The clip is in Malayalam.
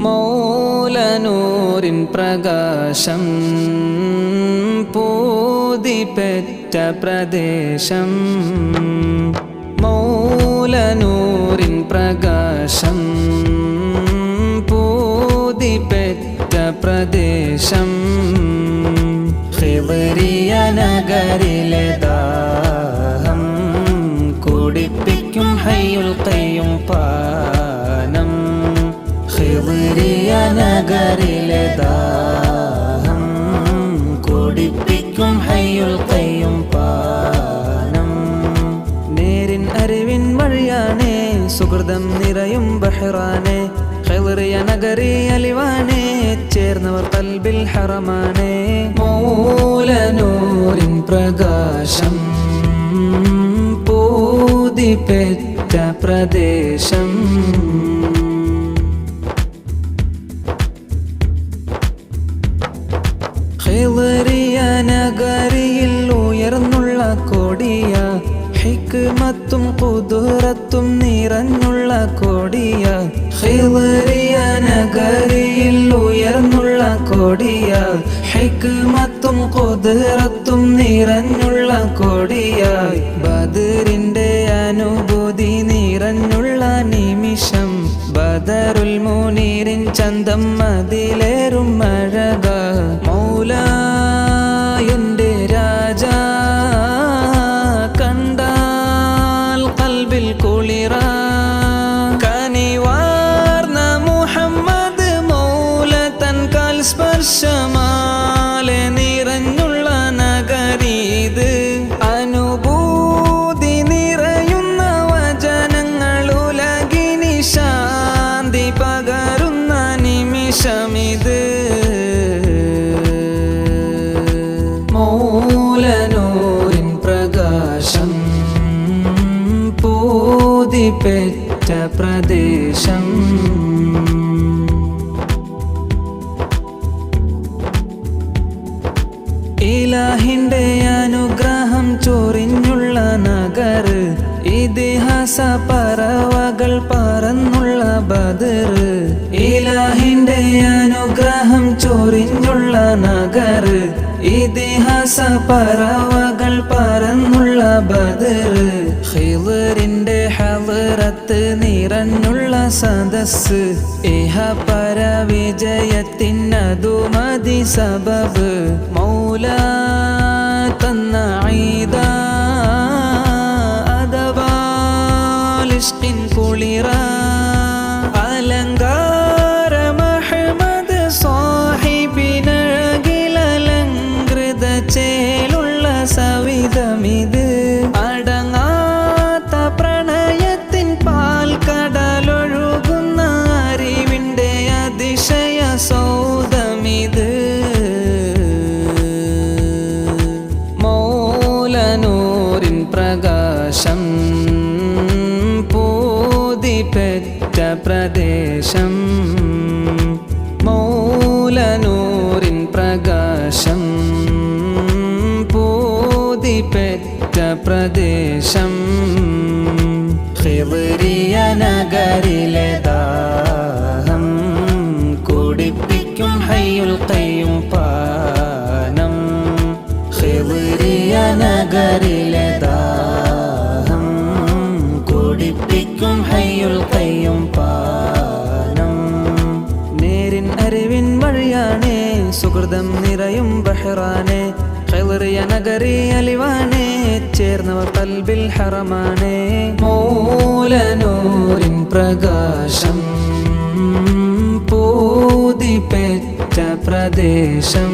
മൗലനൂരിൻ പ്രകാശം പൂതിപ്പെറ്റ പ്രദേശം. മൗലനൂരിൻ പ്രകാശം പൂതിപ്പെറ്റ പ്രദേശം. ഹിവരിയ നഗരിലെ ദാഹം കുടിപ്പിക്കും ഹയ്യുൽ കയ്യും പാനം ഹിവരിയ നഗരിലെ ദാഹം കുടിപ്പിക്കും ഹയ്യുൽ കയ്യും പാനം. നേരിൻ അറിവിൻ വഴിയാണേ സുഹൃതം നിറയും ബഹ്റാനെ ഖൈറിയ നഗരി അലിവാനെ ചേർന്നവർ കൽബിൽ ഹറമാനെ. മൂലനൂരിൻ പ്രകാശം പൂതിപ്പെറ്റ പ്രദേശം ഖൈറിയ നഗരിയിൽ ഉയർന്നുള്ള കൊടിയ ഹിക്മത്തും കുതിരത്തും നിറഞ്ഞുള്ള കൊടിയ. ഹെവറിയ നഗരിയിൽ ഉയർന്നുള്ള കൊടിയ ഹിക്മത്തും കുതിരത്തും നിറഞ്ഞുള്ള കൊടിയ. ബദറിന്റെ അനുഭൂതി നിറഞ്ഞുള്ള നിമിഷം ബദറുൽ മുനീരിൻ ചന്തം അതിലേറും മഴക സ്പർശമാലെ നിറഞ്ഞുള്ള നഗരീത്. അനുഭൂതി നിറയുന്ന വചനങ്ങൾ ഉലകിനി ശാന്തി പകരുന്ന നിമിഷമിത്. മൂലനൂരിൻ പ്രകാശം പൂതിപ്പെറ്റ പ്രദേശം. ഇലാഹിന്റെ അനുഗ്രഹം ചൊറിഞ്ഞുള്ള നഗർ ഇതിഹാസ പറവകൾ പറന്നുള്ള ബദർ. ഇലാഹിന്റെ അനുഗ്രഹം ചൊറിഞ്ഞുള്ള നഗർ ഇതിഹാസ പറവകൾ പറന്നുള്ള ബദർ. ഹിവറിന്റെ ഹവറത്ത് നിറഞ്ഞുള്ള സദസ് ഇഹ പര വിജയത്തിനതു يدوم دي سبب مولا تنعيدا പ്രദേശം മൗലനൂരിൻ പ്രകാശം പൂതിപ്പെറ്റ പ്രദേശം ഹിവരിയ നഗരിലെ ദാഹം. സുഹൃതം നിറയും ബഹ്റാനെ ഖൈറിയ നഗരി അലിവാനെ ചേർന്നവർ കൽബിൽ ഹറമാനെ. മൂലനൂരിൻ പ്രകാശം പൂതിപ്പെറ്റ പ്രദേശം